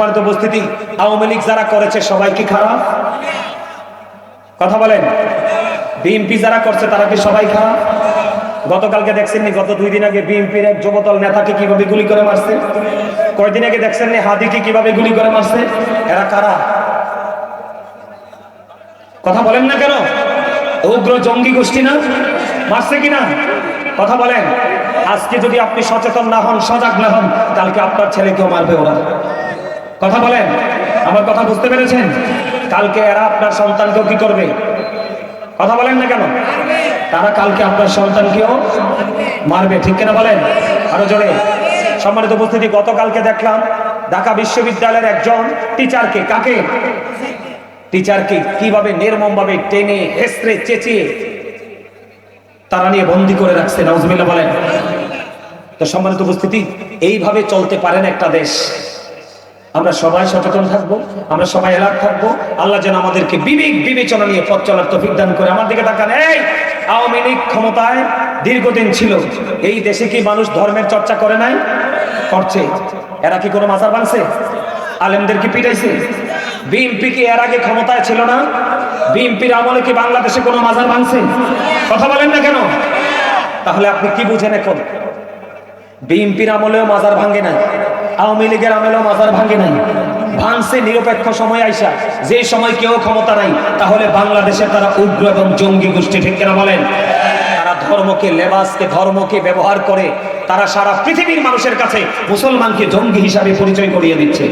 উপস্থিতি, আওয়ামী লীগ যারা করেছে, সবাই কি খারাপ? কথা বলেন। বিএনপি যারা করছে, তারা কি সবাই খারাপ? গতকালকে দেখছেন নি গত দুই দিন আগে বিএনপির এক যুবদল নেতাকে কীভাবে গুলি করে মারছে? কয়দিন আগে দেখছেন নি হাদিকে কীভাবে গুলি করে মারছে? এরা কারা? কথা বলেন না কেন? উগ্র জঙ্গি গোষ্ঠী না? মারছে কিনা? কথা বলেন। আজকে যদি আপনি সচেতন না হন, সজাগ না হন কালকে আপনার ছেলেকেও মারবে ওরা? কথা বলেন, আমার কথা বুঝতে পেরেছেন? কালকে এরা আপনার সন্তানকেও কি করবে? কথা বলেন না কেন? তারা কালকে আপনার সন্তানকেও মারবে, ঠিক কিনা বলেন? আরও জোরে। সম্মানিত উপস্থিতি, গতকালকে দেখলাম ঢাকা বিশ্ববিদ্যালয়ের একজন টিচারকে, কাকে? টিচারকে কীভাবে নির্মমভাবে টেনে, হেসড়ে, চেঁচিয়ে তারা নিয়ে বন্দি করে রাখছে, নাউজুবিল্লাহ বলেন। তো সম্মানিত উপস্থিতি, এইভাবে চলতে পারেন একটা দেশ। আমরা সবাই সচেতন থাকব, আমরা সবাই এলাক থাকব। আল্লাহ যেন আমাদেরকে বিবেক বিবেচনা নিয়ে পথ চলার তফিক দান করে। আমার দিকে তাকান, এই আওয়ামী লীগ ক্ষমতায় দীর্ঘদিন ছিল। এই দেশে কি মানুষ ধর্মের চর্চা করে নাই? করছে। এরা কি কোনো মাজার ভাঙছে আলেমদের কি পিটাইছে? বিএনপি কি এর আগে ক্ষমতায় ছিল না? বিএনপির আমলে কি বাংলাদেশে কোনো মাজার ভাঙছে কথা বলেন না কেন? তাহলে আপনি কি বুঝেন এখন? বিএনপির আমলেও মাজার ভাঙে নাই। আওয়ামী লীগের আমলেও মাজার ভাঙে নাই। ভাঙছে নিরপেক্ষ সময় আইসা। যে সময় কেউ ক্ষমতা নাই, তাহলে বাংলাদেশে তারা উগ্র এবং জঙ্গি গোষ্ঠী, ঠিক কেনা বলেন? তারা ধর্মকে, লেবাসকে, ধর্মকে ব্যবহার করে তারা সারা পৃথিবীর মানুষের কাছে মুসলমানকে জঙ্গি হিসাবে পরিচয় করিয়ে দিচ্ছে।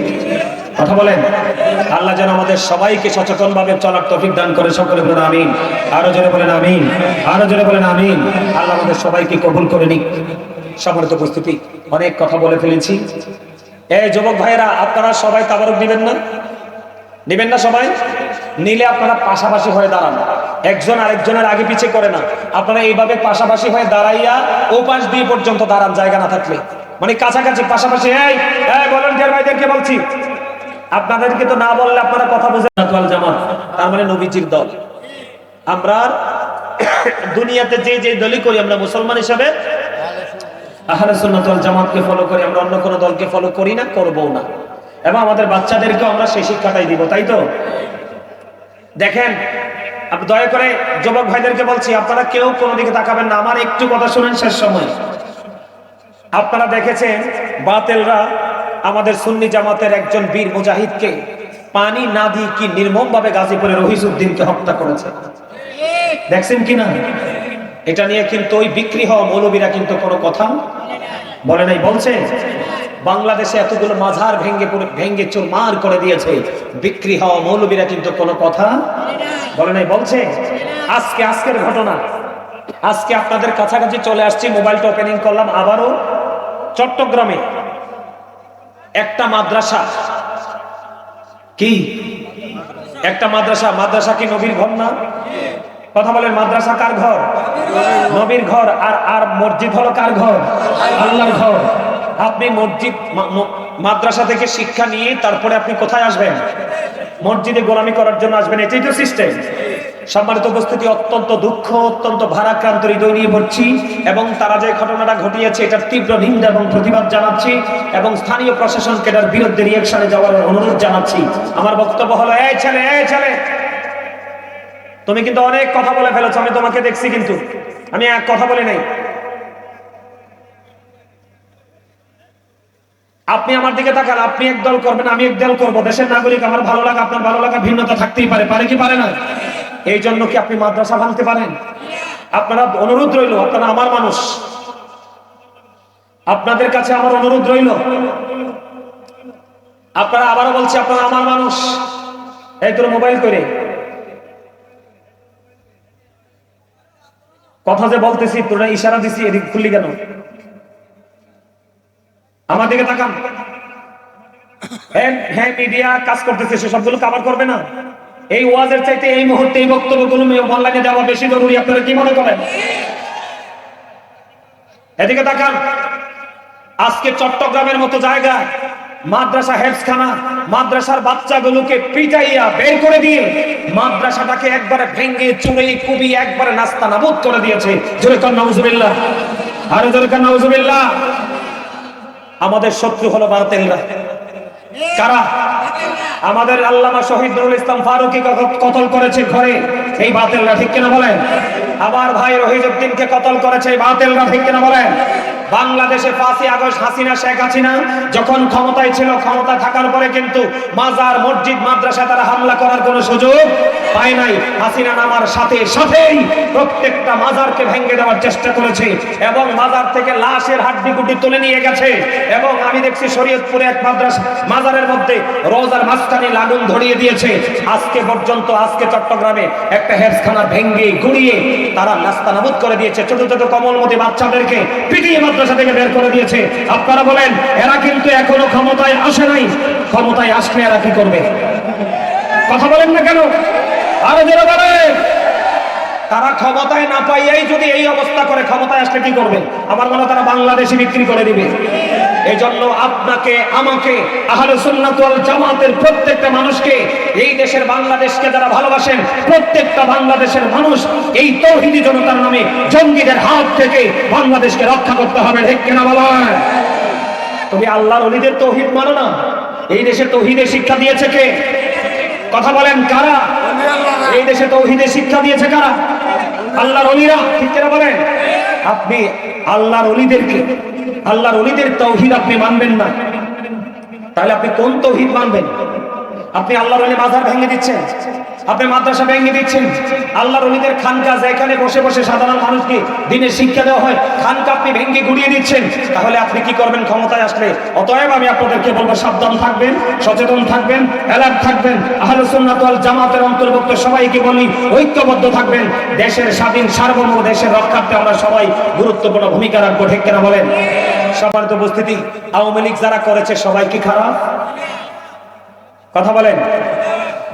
কথা বলেন? আল্লাহ যেন আমাদের সবাইকে সচেতন ভাবে চলার তফিক দান করে। সকলে বলেন আমিন। আরও জোরে বলেন আমিন। আরও জোরে বলেন আমিন। আল্লাহ আমাদের সবাইকে কবুল করে নিক। সম্মানিত উপস্থিতি, অনেক কথা বলে ফেলেছি। এই যুবক ভাইয়েরা, আপনারা সবাই তাবারক দিবেন না? নেবেন না সবাই? নিলে আপনারা পাশাপাশি হয়ে দাঁড়ান। একজন আরেকজনের আগে পিছে করে না। আপনারা এইভাবে পাশাপাশি হয়ে দাঁড়াইয়া ও পাশ দিয়ে পর্যন্ত দাঁড়ান, জায়গা না থাকলে। মানে কাছাকাছি, পাশাপাশি, এই ভলান্টিয়ার ভাইদেরকে বলছি। আপনাদেরকে তো না বললে আপনারা কথা বুঝেন জামাত। তার মানে নবীজির দল। আমরা দুনিয়াতে যে যে দলই করি, আমরা মুসলমান হিসাবে আহলে সুন্নাত ওয়াল জামাতকে ফলো করি, আমরা অন্য কোনো দলকে ফলো করি না করব না। এবং আমাদের বাচ্চাদেরকেও আমরা সেই শিক্ষাটাই দিব, তাই তো? দেখেন দয়া করে যুবক ভাইদেরকে বলছি, আপনারা কেউ কোনো দিকে তাকাবেন না, আমার একটু কথা শুনেন শেষ সময়। আপনারা দেখেছেন, বাতেলরা আমাদের সুন্নি জামাতের একজন বীর মুজাহিদকে পানি না দিয়ে কি নির্মম ভাবে গাজীপুরের রহিসুদ্দিনকে হত্যা করেছে? দেখছেন কি না এটা নিয়ে কিন্তু ওই বিক্রি হওয়া মৌলবীরা কিন্তু কোনো কথা বলে নাই, বলছে, বাংলাদেশে এতগুলো মাঝার ভেঙ্গে ভেঙ্গে চুরমার করে দিয়েছে। বিক্রি হওয়া মৌলবীরা কিন্তু কোনো কথা বলে নাই, বলছে, আজকে আজকের ঘটনা। আজকে আপনাদের কাছাকাছি চলে আসছি, মোবাইলটা ওপেনিং করলাম, আবারও চট্টগ্রামে। একটা মাদ্রাসা। কি? একটা মাদ্রাসা মাদ্রাসা কি নবীর ঘর না? কথা বলেন, মাদ্রাসা কার ঘর? নবীর ঘর। আর আর মসজিদ হলো কার ঘর? আল্লাহর ঘর। আপনি মসজিদ মাদ্রাসা থেকে শিক্ষা নিয়ে তারপরে আপনি কোথায় আসবেন? মসজিদে গোলামি করার জন্য আসবেন। এটাই তো সিস্টেম সম্মানিত উপস্থিতি, অত্যন্ত দুঃখ, অত্যন্ত ভারাক্রান্ত হৃদয় নিয়ে পড়ছি এবং তারা যে ঘটনাটা ঘটিয়েছে, এটার তীব্র নিন্দা এবং প্রতিবাদ জানাচ্ছি এবং স্থানীয় প্রশাসনকে এটার বিরুদ্ধে রিয়েকশনে যাওয়ার অনুরোধ জানাচ্ছি। আমার বক্তব্য হলো, এই ছেলে এই ছেলে তুমি কিন্তু অনেক কথা বলে ফেলেছো, আমি তোমাকে দেখছি কিন্তু। আমি এক কথা বলি নাই। আপনি আমার দিকে তাকান, আপনি এক দল করবেন, আমি এক দল করব। দেশের নাগরিক, আমার ভালো লাগা, আপনার ভালো লাগা ভিন্নতা থাকতেই পারে পারে কি পারে না? এই জন্য কি আপনি মাদ্রাসা ভাঙতে পারেন? আপনারা অনুরোধ রইল, আপনারা আমার মানুষ। আপনাদের কাছে আমার অনুরোধ রইল। আপনারা আবারও বলছি, আপনারা আমার মানুষ। এই তোর মোবাইল করে কথা যে বলতেছি, তোরা ইশারা দিছি, এদিক খুললি কেন? আমার দিকে তাকান। হ্যাঁ হ্যাঁ মিডিয়া কাজ করতেছে কাভার করবে না। এই ওয়াজের চাইতে এই মুহূর্তে এই অনলাইনে দেওয়া বেশি জরুরি, আপনারা কি মনে করেন? এদিকে তাকান। আজকে চট্টগ্রামের মতো জায়গায় মাদ্রাসা হেফসখানা মাদ্রাসার বাচ্চাগুলোকে পিটাইয়া বের করে দিয়ে মাদ্রাসাটাকে একবারে ভেঙে, চুড়ে কুবি একবারে নাস্তা নাবুদ করে দিয়েছে। আমাদের শত্রু হলো বাতিলরা। কারা? আমাদের আল্লামা শহীদ নুরুল ইসলাম ফারুকি কতল করেছে ঘরে? এই বাতিলরা ঠিক কিনা বলেন? আবার ভাই রহিজউদ্দিনকে কতল করেছে এই বাতিলরা ঠিক কিনা বলেন? বাংলাদেশে পাঁচই আগস্ট হাসিনা, শেখ হাসিনা যখন ক্ষমতায় ছিল, ক্ষমতা থাকার পরে কিন্তু মাজার, মসজিদ মাদ্রাসা তারা হামলা করার কোনো সুযোগ পায় নাই। হাসিনা নামার সাথে সাথেই প্রত্যেকটা মাজারকে ভেঙে দেওয়ার চেষ্টা করেছে এবং মাজার থেকে লাশের হাড্ডি গুটি তুলে নিয়ে গেছে এবং আমি দেখছি শরীয়তপুরে এক মাদ্রাসা, মাজারের মধ্যে রোজার মাঝখানে লাগুন ধরিয়ে দিয়েছে। আজকে পর্যন্ত আজকে চট্টগ্রামে একটা হেফখানা ভেঙ্গে গুড়িয়ে তারা নাস্তানাবুদ করে দিয়েছে। ছোট ছোট কমলমতি বাচ্চাদেরকে পিটিয়ে মাদ্রাসা থেকে বের করে দিয়েছে। আপনারা বলেন, এরা কিন্তু এখনও ক্ষমতায় আসে নাই। ক্ষমতায় আসলে এরা কি করবে? কথা বলেন না কেন? আরও যারা বলেন। তারা ক্ষমতায় না পাইয়াই যদি এই অবস্থা করে, ক্ষমতায় আসলে কি করবে? আমার মনে তারা বাংলাদেশে বিক্রি করে দিবে। এই জন্য আপনাকে, আমাকে, আহলে সুন্নাত ওয়াল জামাতের প্রত্যেকটা মানুষকে এই দেশের বাংলাদেশকে যারা ভালোবাসেন, প্রত্যেকটা বাংলাদেশের মানুষ এই তৌহিদি জনতার নামে জঙ্গিদের হাত থেকে বাংলাদেশকে রক্ষা করতে হবে। ঠিক কিনা বলেন তুমি আল্লাহর অলিদের তৌহিদ মানো না। এই দেশে তৌহিদের শিক্ষা দিয়েছে কে? কথা বলেন কারা? এই দেশে তৌহিদের শিক্ষা দিয়েছে কারা? আল্লাহর অলিরা, ঠিক করে বলেন? আপনি আল্লাহর অলিদেরকে, আল্লাহর অলিদের তৌহিদ আপনি মানবেন না। তাহলে আপনি কোন তৌহিদ মানবেন? আপনি আল্লাহর অলি বাজার ভেঙে দিচ্ছেন। আপনি মাদ্রাসা ভেঙে দিচ্ছেন। আল্লাহর অলিদের খানকা এখানে বসে বসে সাধারণ মানুষকে দিনে শিক্ষা দেওয়া হয়, খানকা আপনি ভেঙে গুড়িয়ে দিচ্ছেন। তাহলে আপনি কি করবেন ক্ষমতায় আসলে? অতএব আমি আপনাদেরকে বলব, সাবধান থাকবেন, সচেতন থাকবেন অ্যালার্ট থাকবেন। আহলে সুন্নাত ওয়াল জামাতের অন্তর্ভুক্ত সবাইকে বলি, ঐক্যবদ্ধ থাকবেন। দেশের স্বাধীন, সার্বভৌম দেশের রক্ষার্থে আমরা সবাই গুরুত্বপূর্ণ ভূমিকা রাখব, ঠিক কেনা বলেন? সম্মানিত উপস্থিতি, আওয়ামী লীগ যারা করেছে, সবাই কি খারাপ? কথা বলেন।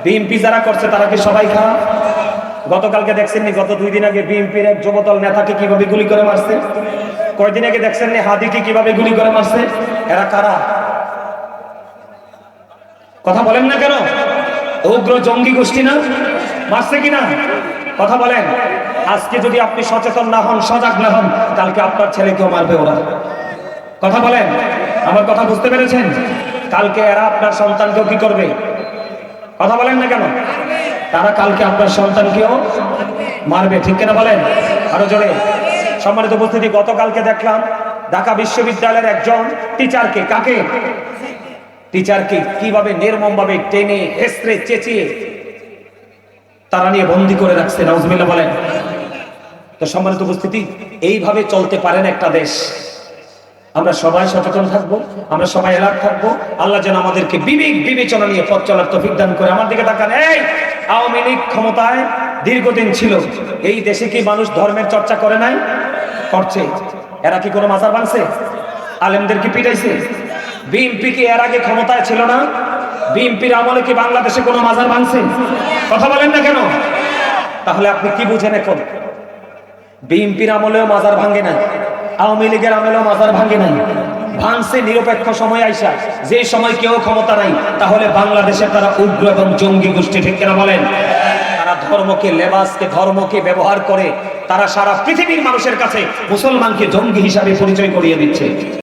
বিএনপি যারা করছে, তারা কি সবাই খারাপ গতকালকে দেখছেন গত দুই দিন আগে বিএনপির এক যুবদল নেতাকে কীভাবে গুলি করে মারছে? কয়দিন আগে দেখছেন হাদিকে কীভাবে গুলি করে মারছে? এরা কারা? কথা বলেন না কেন? উগ্র জঙ্গি গোষ্ঠী না? মারছে কিনা? কথা বলেন। আজকে যদি আপনি সচেতন না হন, সজাগ না হন, কালকে আপনার ছেলেকেও মারবে ওরা। কথা বলেন। আমার কথা বুঝতে পেরেছেন? কালকে এরা আপনার সন্তানকেও কি করবে? কথা বলেন না কেন? তারা কালকে আপনার সন্তানকেও মারবে, ঠিক কিনা বলেন? আরও জোরে। সম্মানিত উপস্থিতি, গতকালকে দেখলাম ঢাকা বিশ্ববিদ্যালয়ের একজন টিচারকে, কাকে? টিচারকে কীভাবে নির্মম ভাবে টেনে হেসড়ে চেঁচিয়ে তারা নিয়ে বন্দি করে রাখছে, নাউজুবিল্লাহ বলেন। তো সম্মানিত উপস্থিতি, এইভাবে চলতে পারেন একটা দেশ। আমরা সবাই সচেতন থাকব, আমরা সবাই এলার্ট থাকব। আল্লাহ যেন আমাদেরকে বিবেক বিবেচনা নিয়ে পথ চলার তৌফিক দান করে। আমার দিকে তাকান, এই আওয়ামী লীগ ক্ষমতায় দীর্ঘদিন ছিল। এই দেশে কি মানুষ ধর্মের চর্চা করে নাই? করছে। এরা কি কোনো মাজার ভাঙছে আলেমদের কি পিটাইছে? বিএনপি কি এর আগে ক্ষমতায় ছিল না? বিএনপির আমলে কি বাংলাদেশে কোনো মাজার ভাঙছে কথা বলেন না কেন? তাহলে আপনি কি বুঝেন এখন? বিএনপির আমলেও মাজার ভাঙে নাই। আওয়ামী লীগের আমেলও মাজার ভাঙে নাই। ভাঙছে নিরপেক্ষ সময় আইসা। যে সময় কেউ ক্ষমতা নাই, তাহলে বাংলাদেশে তারা উগ্র এবং জঙ্গি গোষ্ঠী, ঠিক কেনা বলেন? তারা ধর্মকে, লেবাসকে, ধর্মকে ব্যবহার করে তারা সারা পৃথিবীর মানুষের কাছে মুসলমানকে জঙ্গি হিসাবে পরিচয় করিয়ে দিচ্ছে।